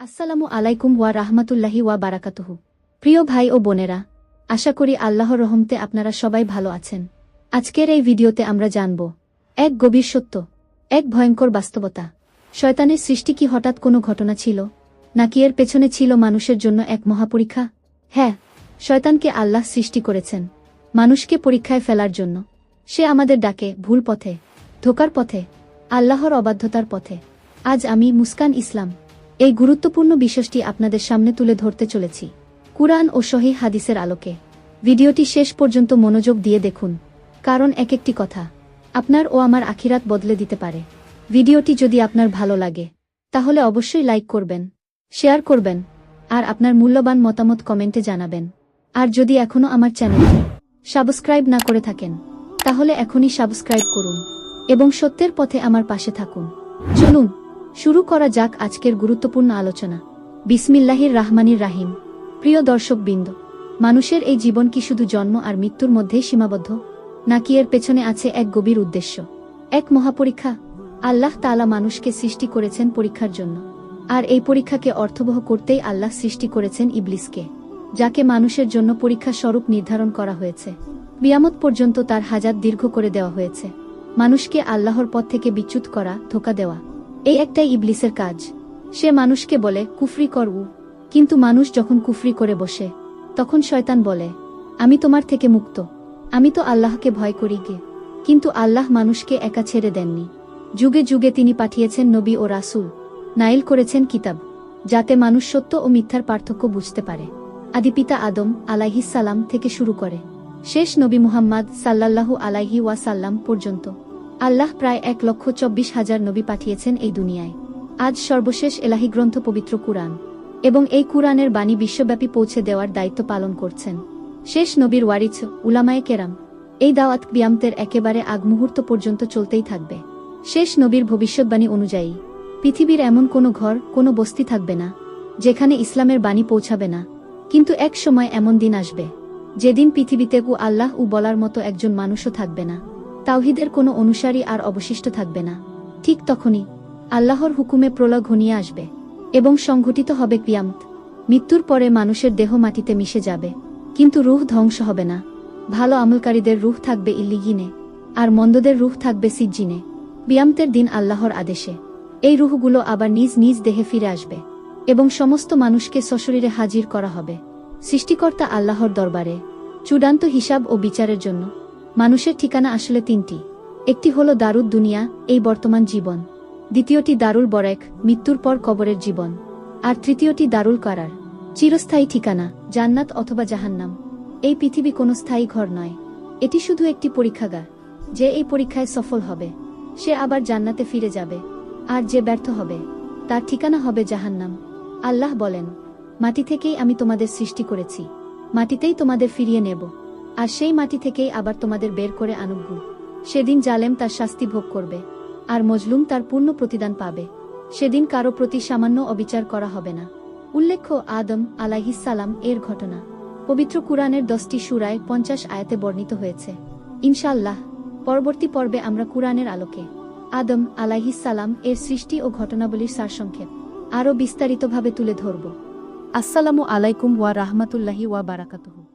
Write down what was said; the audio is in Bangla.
আসসালামু আলাইকুম ওয়া রাহমাতুল্লাহি ওয়া বারাকাতুহু। প্রিয় ভাই ও বোনেরা, আশা করি আল্লাহর রহমতে আপনারা সবাই ভালো আছেন। আজকের এই ভিডিওতে আমরা জানব, এক গভীর সত্য, এক ভয়ঙ্কর বাস্তবতা। শয়তানের সৃষ্টি কি হঠাৎ কোনো ঘটনা ছিল, নাকি এর পেছনে ছিল মানুষের জন্য এক মহাপরীক্ষা? হ্যাঁ শয়তানকে আল্লাহ সৃষ্টি করেছেন, মানুষকে পরীক্ষায় ফেলার জন্য। সে আমাদের ডাকে ভুল পথে, ধোকার পথে, আল্লাহর অবাধ্যতার পথে। আজ আমি মুস্কান ইসলাম এই গুরুত্বপূর্ণ বিষয়টি আপনাদের সামনে তুলে ধরতে চলেছি। কুরআন ও সহি হাদিসের আলোকে। ভিডিওটি শেষ পর্যন্ত মনোযোগ দিয়ে দেখুন। কারণ এক একটি কথা। আপনার ও আমার আখিরাত বদলে দিতে পারে। ভিডিওটি যদি আপনার ভালো লাগে, তাহলে অবশ্যই লাইক করবেন, শেয়ার করবেন, আর আপনার মূল্যবান মতামত কমেন্টে জানাবেন। আর যদি এখনও আমার চ্যানেল সাবস্ক্রাইব না করে থাকেন, তাহলে এখনই সাবস্ক্রাইব করুন এবং সত্যের পথে আমার পাশে থাকুন। চলুন শুরু করা যাক আজকের গুরুত্বপূর্ণ আলোচনা। বিসমিল্লাহির রাহমানির রাহিম। প্রিয় দর্শকবৃন্দ, মানুষের এই জীবন কি শুধু জন্ম আর মৃত্যুর মধ্যেই সীমাবদ্ধ? নাকি এর পেছনে আছে এক গভীর উদ্দেশ্য? এক মহাপরীক্ষা? আল্লাহ তাআলা মানুষকে সৃষ্টি করেছেন পরীক্ষার জন্য। আর এই পরীক্ষাকে অর্থবহ করতেই আল্লাহ সৃষ্টি করেছেন ইবলিসকে, যাকে মানুষের জন্য পরীক্ষা স্বরূপ নির্ধারণ করা হয়েছে। বিয়ামত পর্যন্ত তার হাজার দীর্ঘ করে দেওয়া হয়েছে। মানুষকে আল্লাহর পথ থেকে বিচ্যুত করা, ধোকা দেওয়া। এই একটাই ইবলিসের কাজ। সে মানুষকে বলে, কুফরি করু কিন্তু মানুষ যখন কুফরি করে বসে, তখন শয়তান বলে, আমি তোমার থেকে মুক্ত। আমি তো আল্লাহকে ভয় করি গে। কিন্তু আল্লাহ মানুষকে একা ছেড়ে দেননি। যুগে যুগে তিনি পাঠিয়েছেন নবী ও রাসুল। নাইল করেছেন কিতাব, যাতে মানুষ সত্য ও মিথ্যার পার্থক্য বুঝতে পারে। আদিপিতা আদম আলাইহিসাল্লাম থেকে শুরু করে। শেষ নবী মুহাম্মদ সাল্লাল্লাহু আলাইহি ওয়াসাল্লাম পর্যন্ত। আল্লাহ প্রায় এক লক্ষ চব্বিশ হাজার নবী পাঠিয়েছেন এই দুনিয়ায়। আজ সর্বশেষ এলাহি গ্রন্থ পবিত্র কুরআন। এবং এই কুরআনের বাণী বিশ্বব্যাপী পৌঁছে দেওয়ার দায়িত্ব পালন করছেন। শেষ নবীর ওয়ারিচ উলামায়ে কেরাম, এই দাওয়াত বিয়ামতের একেবারে আগ মুহূর্ত পর্যন্ত চলতেই থাকবে। শেষ নবীর ভবিষ্যৎবাণী অনুযায়ী, পৃথিবীর এমন কোনো ঘর, কোনো বস্তি থাকবে না, যেখানে ইসলামের বাণী পৌঁছাবে না। কিন্তু এক সময় এমন দিন আসবে, যেদিন পৃথিবীতে কু আল্লাহ উ বলার মতো একজন মানুষও থাকবে না। তাওহিদের কোনো অনুসারী আর অবশিষ্ট থাকবে না। ঠিক তখনই আল্লাহর হুকুমে প্রলয় ঘনিয়ে আসবে এবং সংঘটিত হবে কিয়ামত। মৃত্যুর পরে মানুষের দেহ মাটিতে মিশে যাবে, কিন্তু রুহ ধ্বংস হবে না। ভালো আমলকারীদের রুহ থাকবে ইল্লিগিনে, আর মন্দদের রুহ থাকবে সিজ্জিনে। বিয়ামতের দিন আল্লাহর আদেশে এই রুহগুলো আবার নিজ নিজ দেহে ফিরে আসবে এবং সমস্ত মানুষকে সশরীরে হাজির করা হবে। সৃষ্টিকর্তা আল্লাহর দরবারে চূড়ান্ত হিসাব ও বিচারের জন্য মানুষের ঠিকানা আসলে তিনটি। একটি হল দারুদ দুনিয়া, এই বর্তমান জীবন। দ্বিতীয়টি দারুল বরেক, মৃত্যুর পর কবরের জীবন। আর তৃতীয়টি দারুল কারার, চিরস্থায়ী ঠিকানা, জান্নাত অথবা জাহান্নাম। এই পৃথিবী কোনো স্থায়ী ঘর নয়। এটি শুধু একটি পরীক্ষাগার, যে এই পরীক্ষায় সফল হবে। সে আবার জান্নাতে ফিরে যাবে, আর যে ব্যর্থ হবে, তার ঠিকানা হবে জাহান্নাম। আল্লাহ বলেন, মাটি থেকেই আমি তোমাদের সৃষ্টি করেছি। মাটিতেই তোমাদের ফিরিয়ে নেব। আর সেই মাটি থেকেই আবার তোমাদের বের করে আনুগ্য সেদিন জালেম তার শাস্তি ভোগ করবে, আর মজলুম তার পূর্ণ প্রতিদান পাবে। সেদিন কারও প্রতি সামান্য অবিচার করা হবে না। উল্লেখ্য, আদম আলাইহিসালাম এর ঘটনা। পবিত্র কুরআনের দশটি সুরায় পঞ্চাশ আয়াতে বর্ণিত হয়েছে। ইনশাল্লাহ পরবর্তী পর্বে আমরা কুরআনের আলোকে আদম আলাইহিসালাম এর সৃষ্টি ও ঘটনাবলীর সারসংক্ষেপ আরও বিস্তারিতভাবে তুলে ধরব। আসসালামু আলাইকুম ওয়া রাহমাতুল্লাহি ওয়া বারাকাতুহু।